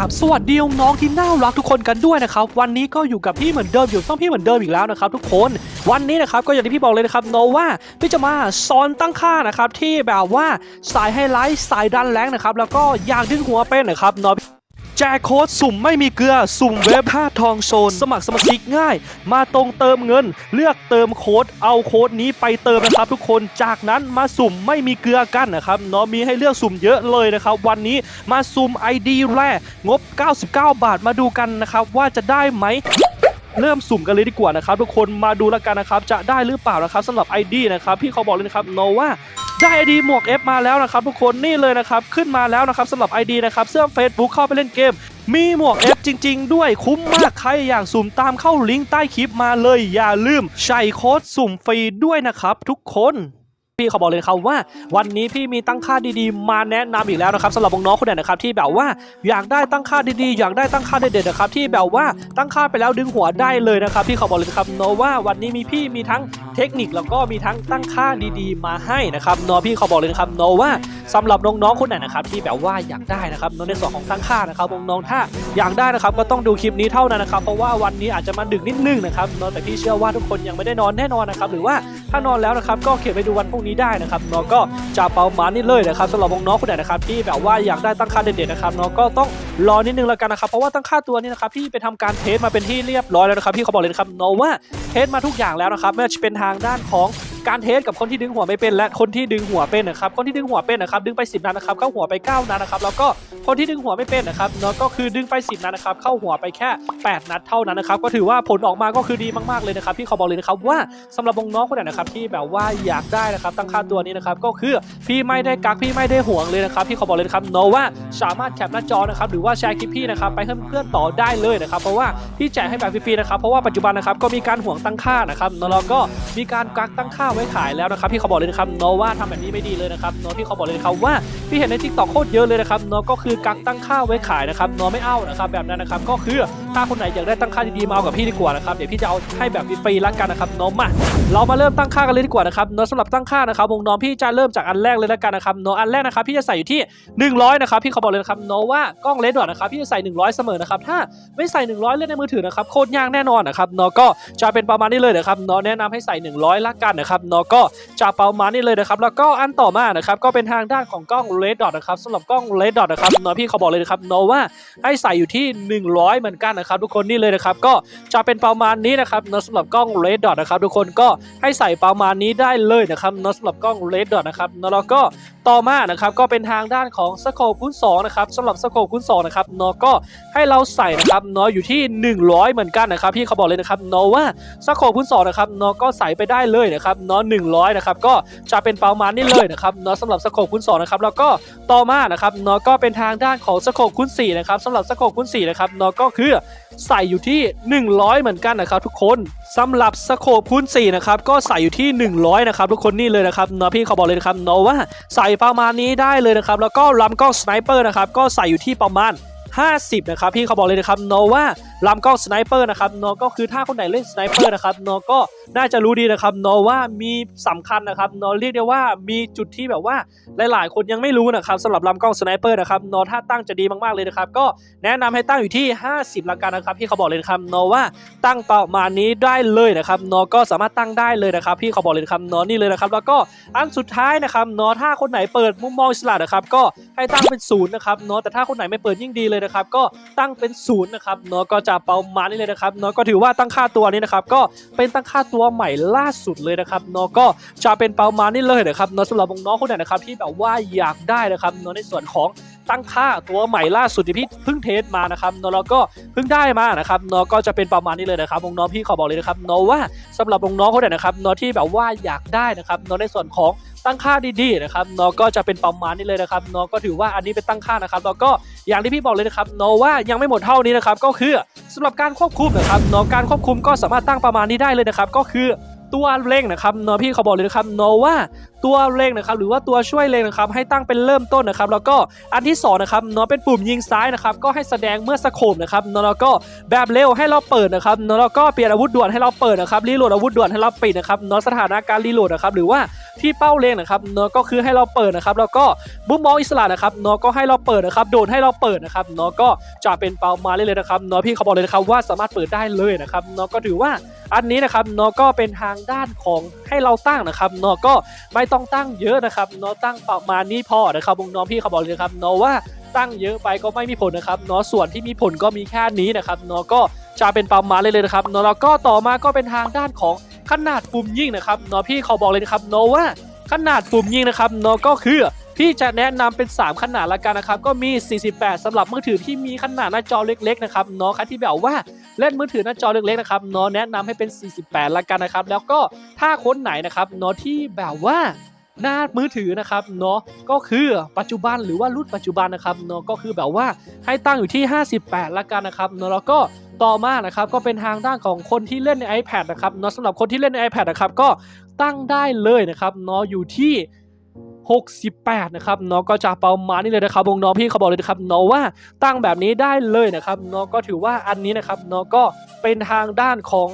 กับสวัสดีน้องๆที่น่ารักทุกคนกันด้วยนะครับวันนี้ก็อยู่กับพี่เหมือนเดิมอยู่ช่องพี่เหมือนเดิมอีกแล้วนะครับทุกคนวันนี้นะครับก็อย่างที่พี่บอกเลยนะครับโนว่าพี่จะมาสอนตั้งค่านะครับที่แบบว่าสายไฮไลท์สายดันแรงนะครับแล้วก็อยากดึงหัวเป็นนะครับเนาะ แจกโค้ดสุ่มไม่มีเกลือ สุ่มเว็บ5ทองโซน สมัครสมาชิกง่าย มาตรงเติมเงิน เลือกเติมโค้ดเอาโค้ดนี้ไปเติมนะครับ ทุกคนจากนั้นมาสุ่มไม่มีเกลือกันนะครับเนาะมีให้เลือกสุ่มเยอะเลยนะครับ วันนี้มาสุ่ม ID แรกงบ 99 บาทมาดูกันนะครับ ว่าจะได้ไหมเริ่มสุ่มกันเลยดีกว่านะครับ ทุกคนมาดูแล้วกันนะครับ จะได้หรือเปล่านะครับสำหรับ ID นะครับพี่เขาบอกเลยนะครับโนว่า ได้ ID หมวก F มาแล้วนะครับทุกคนนี่เลยนะครับขึ้นมาแล้วนะครับสำหรับ ID นะครับเสื้อ Facebook เข้าไปเล่นเกม มีหมวก F จริง ๆ ด้วยคุ้มมากใครอยากสุ่มตามเข้าลิงก์ใต้คลิปมาเลยอย่าลืมใช้โค้ดสุ่มฟรีด้วยนะครับทุกคน พี่เขาบอกเลยครับว่า วันนี้พี่มีตั้งค่าดีๆ มาแนะนำอีกแล้วนะครับสำหรับน้องๆคนไหนนะครับที่แบบว่าอยากได้ตั้งค่าดีๆ อยากได้ตั้งค่าเด็ดๆนะครับที่แบบว่าตั้งค่าไปแล้วดึงหัวได้เลยนะครับพี่เขาบอกเลยนะครับเนาะว่าวันนี้มีพี่มีทั้งเทคนิคแล้วก็มีทั้งตั้งค่าดีๆ มาให้นะครับเนาะพี่เขาบอกเลยนะครับเนาะว่าสำหรับน้องๆคนไหนนะครับที่แบบว่าอยากได้นะครับในส่วนของตั้งค่านะครับน้องๆถ้าอยากได้นะครับก็ต้องดูคลิปนี้เท่านั้นนะครับเพราะว่าวันนี้อาจจะมาดึกนิดนึงนะครับเนาะแต่พี่เชื่อว่าทุกคนยังไม่ได้นอนแน่นอนนะครับหรือว่าถ้านอนแล้วนะครับก็เก็บไปดูวันพรุ่งนี้ได้นะครับเนาะก็จะเปามานี่เลยนะครับสำหรับน้องๆคนไหนนะครับที่แบบว่าอยากได้ตั้งค่าเด็ดๆนะครับเนาะก็ต้องรอนิดนึงแล้วกันนะครับเพราะว่าตั้งค่าตัวนี้นะครับพี่ไปทำการเทสมาเป็นที่เรียบร้อยแล้วนะครับพี่เขาบอกเลยนะครับเนาะว่าเทสมาทุกอย่างแล้วนะครับไม่ว่าจะเป็นทางด้านของ การเทสกับคนที่ดึงหัวไม่เป็นและคนที่ดึงหัวเป็นนะครับคนที่ดึงหัวเป็นนะครับดึงไป 10นัดนะครับเข้าหัวไป9นัดนะครับแล้วก็คนที่ดึงหัวไม่เป็นนะครับเนาะก็คือดึงไป 10นัดนะครับเข้าหัวไปแค่ 8 นัดเท่านั้นนะครับก็ถือว่าผลออกมาก็คือดีมากๆเลยนะครับพี่ขาบอกเลยนะครับว่าสำหรับน้องคนไหนนะครับที่แบบว่าอยากได้นะครับตั้งค่าตัวนี้นะครับก็คือพี่ไม่ได้กักพี่ไม่ได้ห่วงเลยนะครับพี่ขาบอกเลยนะครับโนว่าสามารถแคปหน้าจอนะครับหรือว่าแชร์คลิปพี่นะครับไปให้เพื่อนๆต่อได้เลยนะครับเพราะว่าพี่แจกให้แบบฟรีๆนะครับเพราะว่าปัจจุบันนะครับก็มีการห่วงตั้งค่านะครับแล้วก็มีการกักตั้งค่าไว้ขายแล้วนะครับพี่เขาบอกเลยนะครับโนว่าทำแบบนี้ไม่ดีเลยนะครับโนพี่เขาบอกเลยนะครับว่าพี่เห็นในทิกตอกโคตรเยอะเลยนะครับโนก็คือกักตั้งค่าไว้ขายนะครับโนไม่เอานะครับแบบนั้นนะครับก็คือถ้าคนไหนอยากได้ตั้งค่าดีๆมาเอากับพี่ดีกว่านะครับเดี๋ยวพี่จะเอาให้แบบฟรีๆละกันนะครับโนมาเรามาเริ่มตั้งค่ากันเลยดีกว่านะครับเนาะสำหรับตั้งค่านะครับวงน้องพี่จะเริ่มจากอันแรกเลยแล้วกันนะครับเนาะอันแรกนะครับพี่จะใส่อยู่ที่ 100นะครับพี่เขาบอกเลยนะครับเนาะว่ากล้องเลนส์ดอทนะครับพี่จะใส่ 100 เสมอนะครับถ้าไม่ใส่ 100 เล่นในมือถือนะครับโคตรยากแน่นอนนะครับเนาะก็จะเป็นประมาณนี้เลยนะครับเนาะแนะนำให้ใส่ 100ละกันนะครับเนาะก็จะประมาณนี้เลยนะครับแล้วก็อันต่อมานะครับก็เป็นทางด้านของกล้องเลนส์ดอทนะครับสำหรับกล้องเลนส์ดอทนะครับเนาะพี่เขาบอกเลยนะครับเนาะว่าให้ใส่อยู่ที่ 100 เหมือนกันนะครับทุกคนนี่เลยนะครับก็จะเป็นประมาณนี้นะครับเนาะสำหรับกล้องเรดดอทนะครับทุกคนก็ให้ใส่ประมาณนี้ได้เลยนะครับเนาะสำหรับกล้องเรดดอทนะครับเนาะแล้วก็ต่อมานะครับก็เป็นทางด้านของสโคปคูณ2นะครับสำหรับสโคปคูณ2นะครับเนาะก็ให้เราใส่นะครับเนาะอยู่ที่ 100 เหมือนกันนะครับพี่เขาบอกเลยนะครับเนาะว่าสโคปคูณ2นะครับเนาะก็ใส่ไปได้เลยนะครับเนาะ100นะครับก็จะเป็นประมาณนี้เลยนะครับเนาะสำหรับสโคปคูณ2นะครับแล้วก็ต่อมานะครับเนาะก็เป็นทางด้านของสโคปคูณ4นะครับสำหรับสโคปคูณ4นะครับเนาะก็คือใส่อยู่ที่ 100 เหมือนกันนะครับ ทุกคนสำหรับสโคปคูณ4นะครับก็ใส่อยู่ที่ 100นะครับทุกคนนี่เลยนะครับเนาะพี่เขาบอกเลยนะครับเนาะว่าใส่ประมาณนี้ได้เลยนะครับ แล้วก็ลำกล้องสไนเปอร์นะครับ ก็ใส่อยู่ที่ประมาณ 50 นะครับ พี่เขาบอกเลยนะครับโนาะว่า ลำกล้องสไนเปอร์นะครับนาะก็คือถ้าคนไหนเล่นสไนเปอร์นะครับนาะก็น่าจะรู้ดีนะครับนาะว่ามีสำคัญนะครับนาะเรียกได้ว่ามีจุดที่แบบว่าหลาย ๆ คนยังไม่รู้นะครับสำหรับลำกล้องสไนเปอร์นะครับนาะถ้าตั้งจะดีมาก ๆ เลยนะครับก็แนะนำให้ตั้งอยู่ที่ 50ละกันนะครับพี่เขาบอกเลยครับนาะว่าตั้งประมาณนี้ได้เลยนะครับนาะก็สามารถตั้งได้เลยนะครับพี่เขาบอกเลยครับนาะนี่เลยนะครับแล้วก็อันสุดท้ายนะครับนาะถ้าคนไหนเปิดมุมมองอิสระนะครับก็ให้ตั้งเป็นศูนย์นะครับนาะแต่ถ้าคนไหนไม่เปิดยิ่งดีเลยนะครับก็ตั้งเป็นศูนย์นะครับนาะก็จะประมาณนี้เลยนะครับเนาะก็ถือว่าตั้งค่าตัวนี้นะครับก็เป็นตั้งค่าตัวใหม่ล่าสุดเลยนะครับเนาะก็จะเป็นประมาณนี้เลยนะครับเนาะสำหรับน้องคนไหนนะครับที่แบบว่าอยากได้นะครับเนาะในส่วนของ ตั้งค่าตัวใหม่ล่าสุดที่พี่เพิ่งเทสมานะครับเนาะแล้วก็เพิ่งได้มานะครับเนาะก็จะเป็นประมาณนี้เลยนะครับน้องพี่ขอบอกเลยนะครับเนาะว่าสำหรับน้องๆคนไหนนะครับเนาะที่แบบว่าอยากได้นะครับเนาะในส่วนของตั้งค่าดีๆนะครับเนาะก็จะเป็นประมาณนี้เลยนะครับเนาะก็ถือว่าอันนี้เป็นตั้งค่านะครับแล้วก็อย่างที่พี่บอกเลยนะครับเนาะว่ายังไม่หมดเท่านี้นะครับก็คือสำหรับการควบคุมนะครับเนาะการควบคุมก็สามารถตั้งประมาณนี้ได้เลยนะครับก็คือตัวเร่งนะครับเนาะพี่เขาบอกเลยนะครับเนาะว่าตัวเล็งนะครับหรือว่าตัวช่วยเล็งนะครับให้ตั้งเป็นเริ่มต้นนะครับแล้วก็อันที่สองนะครับเนาะเป็นปุ่มยิงซ้ายนะครับก็ให้แสดงเมื่อสโคปนะครับเนาะแล้วก็แบบเร็วให้เราเปิดนะครับเนาะแล้วก็เปลี่ยนอาวุธด่วนให้เราเปิดนะครับรีโหลดอาวุธด่วนให้เราปิดนะครับเนาะสถานะการรีโหลดนะครับหรือว่าที่เป้าเลงนะครับเนาะก็คือให้เราเปิดนะครับแล้วก็บุ้มมองอิสระนะครับเนาะก็ให้เราเปิดนะครับโดนให้เราเปิดนะครับเนาะก็จะเป็นเป้ามาเลยเลยนะครับเนาะพี่เขาบอกเลยนะครับว่าสามารถเปิดได้เลยนะครับเนาะก็ถือว่าอันนี้นะครับเนาะก็เป็นทางด้านของให้เราตั้งนะครับเนาะก็ไม่ต้องตั้งเยอะนะครับเนาะตั้งประมาณนี้พอนะครับวงน้องพี่เขาบอกเลยครับเนาะว่าตั้งเยอะไปก็ไม่มีผลนะครับเนาะส่วนที่มีผลก็มีแค่นี้นะครับเนาะก็จะเป็นประมาณเลยเลยนะครับเนาะแล้วก็ต่อมาก็เป็นทางด้านของขนาดปุ่มยิงนะครับเนาะพี่เขาบอกเลยนะครับเนาะว่าขนาดปุ่มยิงนะครับเนาะก็คือ พี่จะแนะนำเป็น 3 ขนาดละกันนะครับ ก็มี 48สำหรับมือถือที่มีขนาดหน้าจอเล็กๆนะครับเนาะใครที่แบบว่าเล่นมือถือหน้าจอเล็กๆนะครับเนาะแนะนำให้เป็น 48 ละกันนะครับ แล้วก็ถ้าคนไหนนะครับเนาะที่แบบว่าหน้ามือถือนะครับเนาะก็คือปัจจุบันหรือว่ารุ่นปัจจุบันนะครับเนาะก็คือแบบว่าให้ตั้งอยู่ที่ 58 ละกันนะครับเนาะแล้วก็ต่อมานะครับก็เป็นทางด้านของคนที่เล่นใน iPad นะครับเนาะสำหรับคนที่เล่นใน iPad นะครับก็ตั้งได้เลยนะครับเนาะอยู่ที่ 68 นะครับน้องก็จะประมาณนี้เลยนะครับวงน้องพี่เขาบอกเลยนะครับน้องว่าตั้งแบบนี้ได้เลยนะครับน้องก็ถือว่าอันนี้นะครับน้องก็เป็นทางด้านของ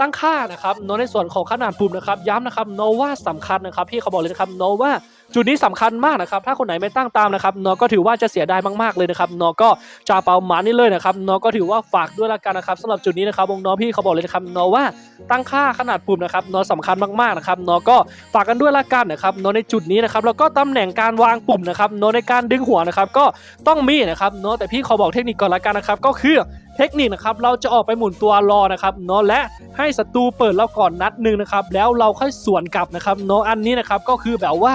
ตั้งค่านะครับน้องในส่วนของขนาดปุ่มนะครับย้ำนะครับน้องว่าสำคัญนะครับพี่เขาบอกเลยนะครับน้องว่า จุดนี้สำคัญมากนะครับ ถ้าคนไหนไม่ตั้งตามนะครับเนาะก็ถือว่าจะเสียดายมากๆเลยนะครับเนาะก็จะประมานี้เลยนะครับเนาะก็ถือว่าฝากด้วยละกันนะครับสำหรับจุดนี้นะครับวงน้องพี่เขาบอกเลยนะครับเนาะว่าตั้งค่าขนาดปุ่มนะครับเนาะสำคัญมากๆนะครับเนาะก็ฝากกันด้วยละกันนะครับเนาะในจุดนี้นะครับแล้วก็ตำแหน่งการวางปุ่มนะครับเนาะในการดึงหัวนะครับก็ต้องมีนะครับเนาะแต่พี่ขอบอกเทคนิคก่อนละกันนะครับก็คือ เทคนิคนะครับเราจะออกไปหมุนตัวรอนะครับเนาะและให้ศัตรูเปิดเราก่อนนัดหนึ่งนะครับแล้วเราค่อยสวนกลับนะครับเนาะอันนี้นะครับก็คือแบบว่า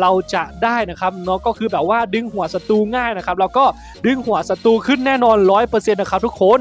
เราจะได้นะครับเนาะก็คือแบบว่าดึงหัวศัตรูง่ายนะครับแล้วก็ดึงหัวศัตรูขึ้นแน่นอน 100%นะครับทุกคน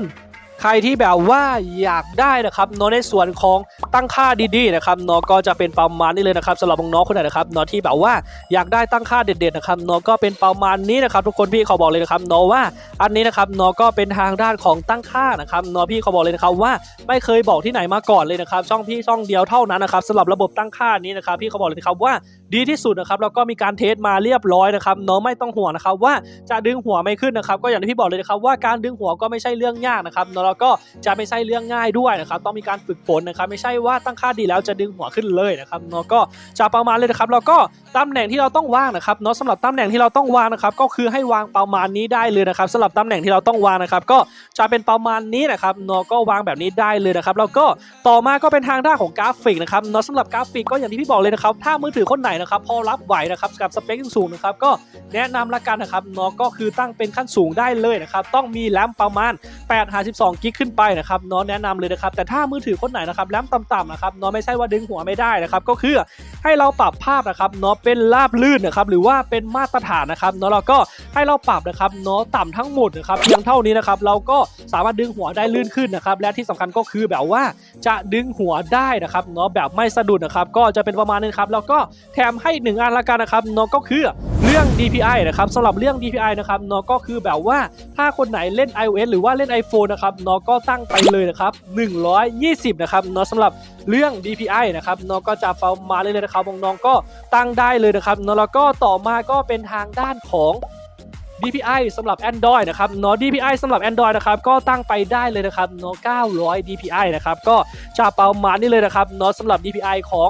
ใครที่แบบว่าอยากได้นะครับเนาะในส่วนของตั้งค่าดีๆนะครับเนาะก็จะเป็นประมาณนี้เลยนะครับสำหรับน้องคนไหนนะครับเนาะที่แบบว่าอยากได้ตั้งค่าเด็ดๆนะครับเนาะก็เป็นประมาณนี้นะครับทุกคนพี่เขาบอกเลยนะครับเนาะว่าอันนี้นะครับเนาะก็เป็นทางด้านของตั้งค่านะครับเนาะพี่เขาบอกเลยนะครับว่าไม่เคยบอกที่ไหนมาก่อนเลยนะครับช่องพี่ช่องเดียวเท่านั้นนะครับสำหรับระบบตั้งค่านี้นะครับพี่เขาบอกเลยนะครับว่าดีที่สุดนะครับแล้วก็มีการเทสมาเรียบร้อยนะครับเนาะไม่ต้องห่วงนะครับว่าจะดึงหัวไม่ขึ้นนะครับก็อย่างที่พี่บอกเลยนะครับว่าการดึงหัวก็ไม่ใช่เรื่องยากนะครับเนาะแล้วก็จะไม่ใช่เรื่องง่ายด้วยนะครับต้องมีการฝึกฝนนะครับไม่ใช่ว่าตั้งค่าดีแล้วจะดึงหัวขึ้นเลยนะครับเนาะก็จะประมาณเลยนะครับแล้วก็ตำแหน่งที่เราต้องวางนะครับเนาะสำหรับตำแหน่งที่เราต้องวางนะครับก็คือให้วางประมาณนี้ได้เลยนะครับสำหรับตำแหน่งที่เราต้องวางนะครับก็จะเป็นประมาณนี้นะครับเนาะก็วางแบบนี้ได้เลยนะครับแล้วก็ต่อมาก็เป็นทางด้านของกราฟิกนะครับเนาะสำหรับกราฟิกก็อย่างที่พี่บอกเลยนะครับถ้ามือถือคนไหนนะครับพอรับไหวนะครับกับสเปคสูงนะครับก็แนะนำละกันนะครับเนาะก็คือตั้งเป็นขั้นสูงได้เลยนะครับต้องมีแรมประมาณ8 52กิกขึ้นไปนะครับน้องแนะนำเลยนะครับแต่ถ้ามือถือคนไหนนะครับแรมต่ำๆนะครับน้องไม่ใช่ว่าดึงหัวไม่ได้นะครับก็คือให้เราปรับภาพนะครับเนาะเป็นราบลื่นนะครับหรือว่าเป็นมาตรฐานนะครับเนาะเราก็ให้เราปรับนะครับเนาะต่ำทั้งหมดนะครับเพียงเท่านี้นะครับเราก็สามารถดึงหัวได้ลื่นขึ้นนะครับและที่สำคัญก็คือแบบว่าจะดึงหัวได้นะครับเนาะแบบไม่สะดุดนะครับก็จะเป็นประมาณนี้ครับแล้วก็แถมให้หนึ่งอันละกันนะครับเนาะก็คือเรื่อง DPI นะครับสำหรับเรื่อง DPI นะครับเนาะก็คือแบบว่าถ้าคนไหนเล่น iOS หรือว่าเล่น iPhone นะครับเนาะก็ตั้งไปเลยนะครับ120 นะครับเนาะสำหรับเรื่อง DPI นะครับเนาะก็จะประมาณเลยเลยนะครับน้องๆก็ตั้งได้เลยนะครับเนาะแล้วก็ต่อมาก็เป็นทางด้านของ DPI สำหรับ Android นะครับเนาะ DPI สำหรับ Android นะครับก็ตั้งไปได้เลยนะครับเนาะ900 DPI นะครับก็จะประมาณนี้เลยนะครับเนาะสำหรับ DPI ของ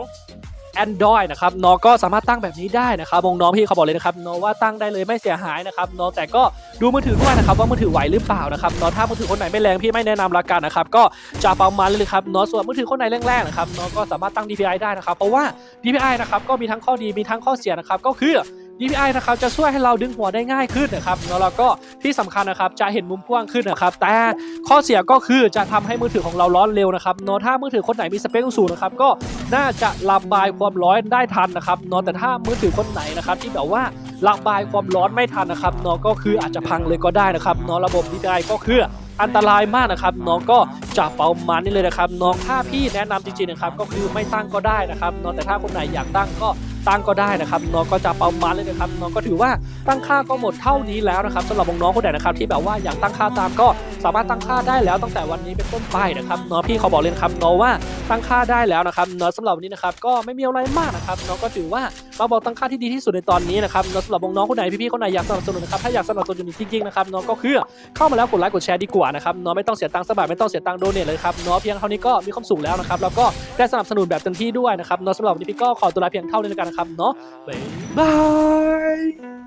Android นะครับเนาะก็สามารถตั้งแบบนี้ได้นะครับวงน้องพี่เขาบอกเลยนะครับเนาะว่าตั้งได้เลยไม่เสียหายนะครับเนาะแต่ก็ดูมือถือด้วยนะครับว่ามือถือไหวหรือเปล่านะครับเนาะถ้ามือถือคนไหนไม่แรงพี่ไม่แนะนำละกันนะครับก็จะประมาณเลยครับเนาะส่วนมือถือคนไหนแรงๆนะครับเนาะก็สามารถตั้ง DPI ได้นะครับเพราะว่า DPI นะครับก็มีทั้งข้อดีมีทั้งข้อเสียนะครับก็คือ DPI นะครับจะช่วยให้เราดึงหัวได้ง่ายขึ้นนะครับแล้วเราก็ที่สำคัญนะครับจะเห็นมุมกว้างขึ้นนะครับ แต่ข้อเสียก็คือจะทำให้มือถือของเราร้อนเร็วนะครับเนาะถ้ามือถือคนไหนมีสเปคสูงนะครับก็น่าจะระบายความร้อนได้ทันนะครับเนาะแต่ถ้ามือถือคนไหนนะครับที่แบบว่าระบายความร้อนไม่ทันนะครับเนาะก็คืออาจจะพังเลยก็ได้นะครับเนาะระบบ DPI ก็คืออันตรายมากนะครับน้องก็จะประมาณนี้เลยนะครับน้องถ้าพี่แนะนำจริงๆนะครับก็คือไม่ตั้งก็ได้นะครับเนาะแต่ถ้าคนไหนอยากตั้งก็ ตั้งก็ได้นะครับน้องก็จะประมาณเลยนะครับน้องก็ถือว่าตั้งค่าก็หมดเท่านี้แล้วนะครับสำหรับน้องๆคนไหนนะครับที่แบบว่าอยากตั้งค่าตามก็สามารถตั้งค่าได้แล้วตั้งแต่วันนี้เป็นต้นไปนะครับน้องพี่เขาบอกเลยครับน้องว่า ตั้งค่าได้แล้วนะครับเนาะสำหรับวันนี้นะครับก็ไม่มีอะไรมากนะครับน้องก็ถือว่ามาบอกตั้งค่าที่ดีที่สุดในตอนนี้นะครับเนาะสำหรับน้องคนไหนพี่ๆคนไหนอยากสนับสนุนนะครับถ้าอยากสนับสนุนจริงๆนะครับเนาะก็คือเข้ามาแล้วกดไลค์กดแชร์ดีกว่านะครับเนาะไม่ต้องเสียตังค์สบาทไม่ต้องเสียตังค์โดเนทเลยครับเนาะเพียงเท่านี้ก็มีความสุขแล้วนะครับแล้วก็ได้สนับสนุนแบบเต็มที่ด้วยนะครับเนาะสำหรับวันนี้พี่ก็ขอตัวลาเพียงเท่านี้แล้วกันนะครับเนาะบ๊ายบาย